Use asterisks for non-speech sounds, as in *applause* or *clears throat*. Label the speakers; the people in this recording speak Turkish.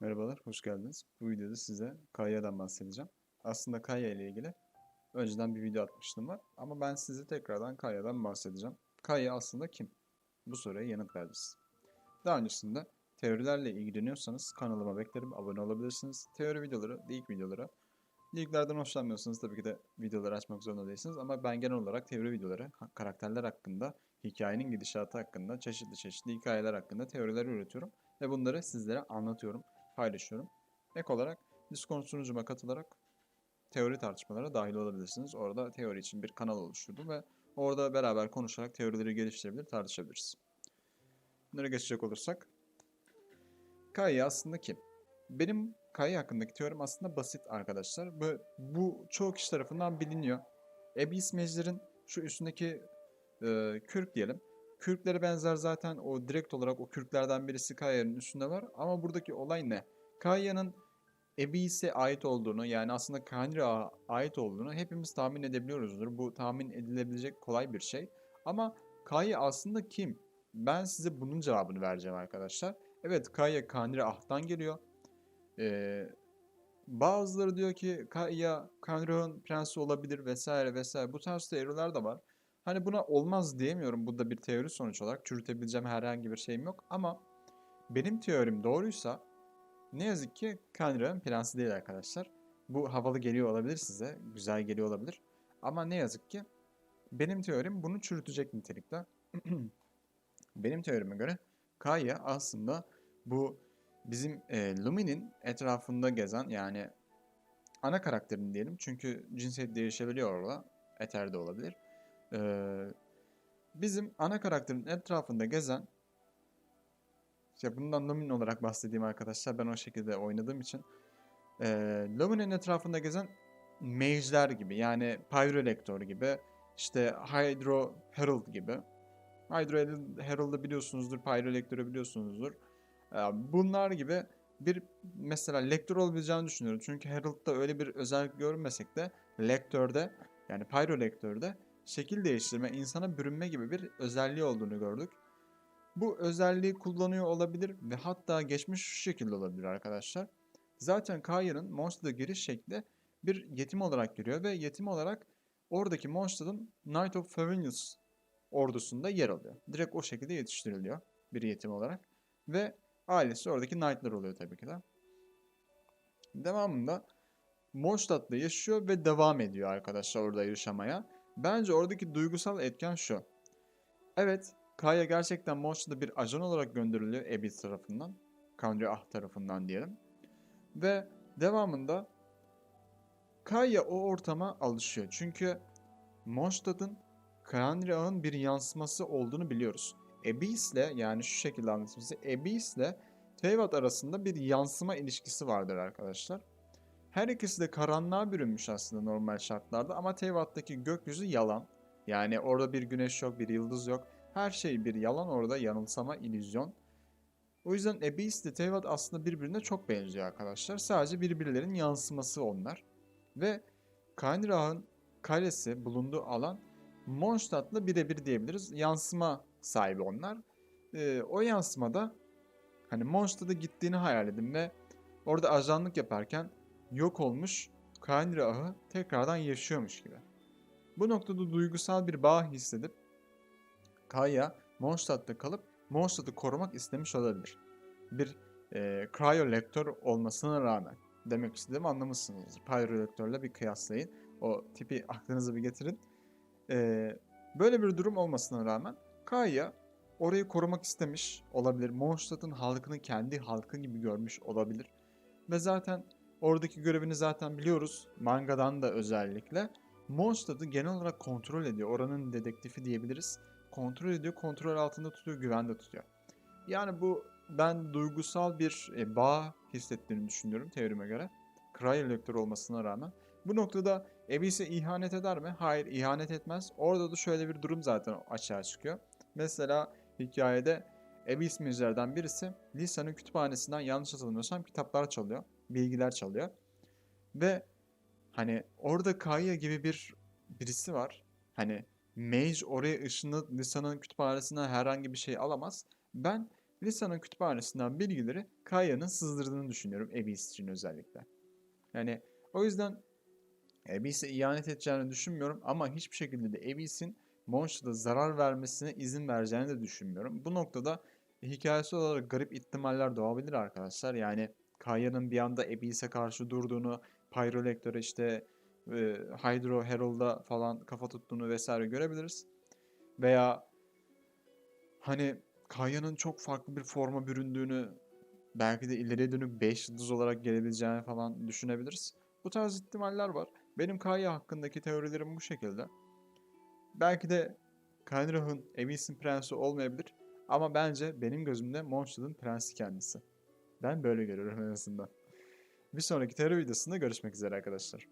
Speaker 1: Merhabalar, hoş geldiniz. Bu videoda size Kayya'dan bahsedeceğim. Aslında Kayya ile ilgili önceden bir video atmıştım var ama ben size tekrardan Kayya'dan bahsedeceğim. Kayya aslında kim? Bu soruya yanıt vereceğiz. Daha öncesinde teorilerle ilgileniyorsanız kanalıma beklerim, abone olabilirsiniz. Teori videoları, ilk videoları. Linklerden hoşlanmıyorsanız tabii ki de videoları açmak zorunda değilsiniz ama ben genel olarak teori videoları, karakterler hakkında, hikayenin gidişatı hakkında, çeşitli çeşitli hikayeler hakkında teoriler üretiyorum ve bunları sizlere anlatıyorum paylaşıyorum. Ek olarak Discord sunucuma katılarak teori tartışmalara dahil olabilirsiniz. Orada teori için bir kanal oluşturdum ve orada beraber konuşarak teorileri geliştirebilir, tartışabiliriz. Bunlara geçecek olursak. Kayya aslında kim? Benim Kayya hakkındaki teorim aslında basit arkadaşlar. Bu, bu çoğu kişi tarafından biliniyor. Abyss Mage'lerin şu üstündeki e, kürk diyelim. Kürklere benzer zaten o direkt olarak o kürklerden birisi Kayya'nın üstünde var. Ama buradaki olay ne? Kayya'nın Abyss'e ait olduğunu yani aslında Kanria'ya ait olduğunu hepimiz tahmin edebiliyoruzdur. Bu tahmin edilebilecek kolay bir şey. Ama Kayya aslında kim? Ben size bunun cevabını vereceğim arkadaşlar. Evet Kayya Kanria'dan geliyor. Ee, bazıları diyor ki Kayya Kanria'nın prensi olabilir vesaire vesaire. Bu tarz teoriler de var. Hani buna olmaz diyemiyorum. Bu da bir teori sonuç olarak. Çürütebileceğim herhangi bir şeyim yok. Ama benim teorim doğruysa ne yazık ki Kanra'nın prensi değil arkadaşlar. Bu havalı geliyor olabilir size. Güzel geliyor olabilir. Ama ne yazık ki benim teorim bunu çürütecek nitelikte. *clears throat* benim teorime göre Kaya aslında bu bizim e, Lumi'nin etrafında gezen yani ana karakterin diyelim. Çünkü cinsiyet değişebiliyor orada. Ether de olabilir. Ee, bizim ana karakterin etrafında gezen işte bundan Lumin olarak bahsedeyim arkadaşlar. Ben o şekilde oynadığım için. Ee, Lumin'in etrafında gezen mage'ler gibi yani Pyrolector gibi işte Hydro Herald gibi. Hydro Herald'ı biliyorsunuzdur, Pyrolector'ı biliyorsunuzdur. Ee, bunlar gibi bir mesela Lector olabileceğini düşünüyorum. Çünkü Herald'da öyle bir özellik görmesek de Lector'da yani Pyrolector'da şekil değiştirme, insana bürünme gibi bir özelliği olduğunu gördük. Bu özelliği kullanıyor olabilir ve hatta geçmiş şu şekilde olabilir arkadaşlar. Zaten Kayya'nın Mondstadt'a giriş şekli bir yetim olarak giriyor ve yetim olarak oradaki Mondstadt'ın Knight of Favonius ordusunda yer alıyor. Direkt o şekilde yetiştiriliyor bir yetim olarak. Ve ailesi oradaki Knight'lar oluyor tabii ki de. Devamında Mondstadt'ta yaşıyor ve devam ediyor arkadaşlar orada yaşamaya. Bence oradaki duygusal etken şu. Evet, Kaya gerçekten Mondstadt'a bir ajan olarak gönderiliyor Abyss tarafından. Kandri Ah tarafından diyelim. Ve devamında Kaya o ortama alışıyor. Çünkü Mondstadt'ın Kandri Ah'ın bir yansıması olduğunu biliyoruz. Abyss'le yani şu şekilde anlatayım size. Abyss'le Teyvat arasında bir yansıma ilişkisi vardır arkadaşlar. Her ikisi de karanlığa bürünmüş aslında normal şartlarda ama Teyvat'taki gökyüzü yalan. Yani orada bir güneş yok, bir yıldız yok. Her şey bir yalan orada yanılsama, illüzyon. O yüzden Abyss ile Teyvat aslında birbirine çok benziyor arkadaşlar. Sadece birbirlerinin yansıması onlar. Ve Kainrah'ın kalesi bulunduğu alan Mondstadt'la birebir diyebiliriz. Yansıma sahibi onlar. Ee, o yansımada hani Mondstadt'a gittiğini hayal edin ve orada ajanlık yaparken yok olmuş Kainri ahı tekrardan yaşıyormuş gibi. Bu noktada duygusal bir bağ hissedip Kaya Mondstadt'ta kalıp Mondstadt'ı korumak istemiş olabilir. Bir e, cryolektör olmasına rağmen. Demek istediğimi anlamışsınızdır. Pyrolektörle bir kıyaslayın. O tipi aklınıza bir getirin. E, böyle bir durum olmasına rağmen Kaya orayı korumak istemiş olabilir. Mondstadt'ın halkını kendi halkı gibi görmüş olabilir. Ve zaten Oradaki görevini zaten biliyoruz. Mangadan da özellikle. Mondstadt'ı genel olarak kontrol ediyor. Oranın dedektifi diyebiliriz. Kontrol ediyor, kontrol altında tutuyor, güvende tutuyor. Yani bu ben duygusal bir e, bağ hissettiğini düşünüyorum teorime göre. Cryolektör olmasına rağmen. Bu noktada Abyss'e ihanet eder mi? Hayır, ihanet etmez. Orada da şöyle bir durum zaten açığa çıkıyor. Mesela hikayede Abyss müzelerden birisi Lisa'nın kütüphanesinden yanlış hatırlamıyorsam kitaplar çalıyor bilgiler çalıyor. Ve hani orada Kaya gibi bir birisi var. Hani Mage oraya ışını Lisa'nın kütüphanesinden herhangi bir şey alamaz. Ben Lissa'nın kütüphanesinden bilgileri Kayya'nın sızdırdığını düşünüyorum Abyss için özellikle. Yani o yüzden Abyss'e ihanet edeceğini düşünmüyorum ama hiçbir şekilde de Abyss'in Monster'a zarar vermesine izin vereceğini de düşünmüyorum. Bu noktada hikayesi olarak garip ihtimaller doğabilir arkadaşlar. Yani Kayya'nın bir anda Abyss'e karşı durduğunu, Pyrolector'a işte e, Hydro Herald'a falan kafa tuttuğunu vesaire görebiliriz. Veya hani Kayya'nın çok farklı bir forma büründüğünü, belki de ileriye dönük 5 yıldız olarak gelebileceğini falan düşünebiliriz. Bu tarz ihtimaller var. Benim Kayya hakkındaki teorilerim bu şekilde. Belki de Kainrah'ın Abyss'in prensi olmayabilir. Ama bence benim gözümde Mondstadt'ın prensi kendisi. Ben böyle görüyorum en azından. Bir sonraki teori videosunda görüşmek üzere arkadaşlar.